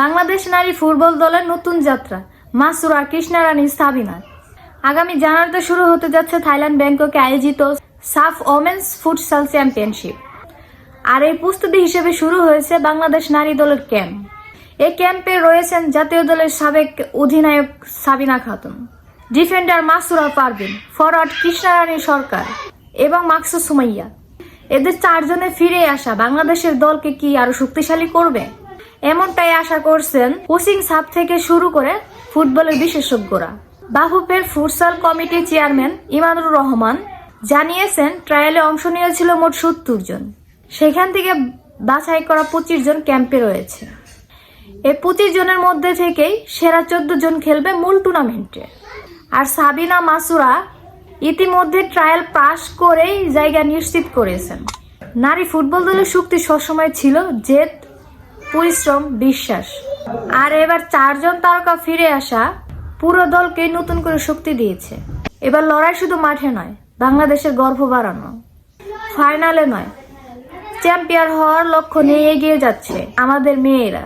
বাংলাদেশ নারী ফুটবল দলের নতুন যাত্রা। মাসুরা কৃষ্ণারানী সাবিনা আগামী জানুয়ারিতে শুরু হতে যাচ্ছে থাইল্যান্ড ব্যাংককে আয়োজিত সাফ ওমেন্স ফুটসাল চ্যাম্পিয়নশিপ। আর এই প্রস্তুতি হিসেবে শুরু হয়েছে বাংলাদেশ নারী দলের ক্যাম্প। এই ক্যাম্পে রয়েছেন জাতীয় দলের সাবেক অধিনায়ক সাবিনা খাতুন, ডিফেন্ডার মাসুরা পারভিন ফরওয়ার্ড কৃষ্ণারানী সরকার এবং মাকসু সুমাইয়া। এদের চারজনে ফিরে আসা বাংলাদেশের দলকে কি আরও শক্তিশালী করবে? এমনটাই আশা করছেন কোচিং সাব থেকে শুরু করে ফুটবলের বিশেষজ্ঞরা। বাহুপের futsal committee chairman Imanur Rahman জানিয়েছেন, ট্রায়ালে অংশ নিয়েছিল মোট সত্তর জন। সেখান থেকে বাছাই করা পঁচিশ জন ক্যাম্পে রয়েছে। এই পঁচিশ জনের মধ্যে থেকেই সেরা চোদ্দ জন খেলবে মূল টুর্নামেন্টে। আর সাবিনা মাসুরা ইতিমধ্যে ট্রায়াল পাস করেই জায়গা নিশ্চিত করেছেন। নারী ফুটবল দলের শক্তি সবসময় ছিল জেদ পরিশ্রম, বিশ্বাস। আর এবার চারজন তারকা ফিরে আসা পুরো দলকে নতুন করে শক্তি দিয়েছে। এবার লড়াই শুধু মাঠে নয়, বাংলাদেশের গর্ভ বাড়ানো। ফাইনালে নয়, চ্যাম্পিয়ন হওয়ার লক্ষ্য নিয়ে এগিয়ে যাচ্ছে আমাদের মেয়েরা।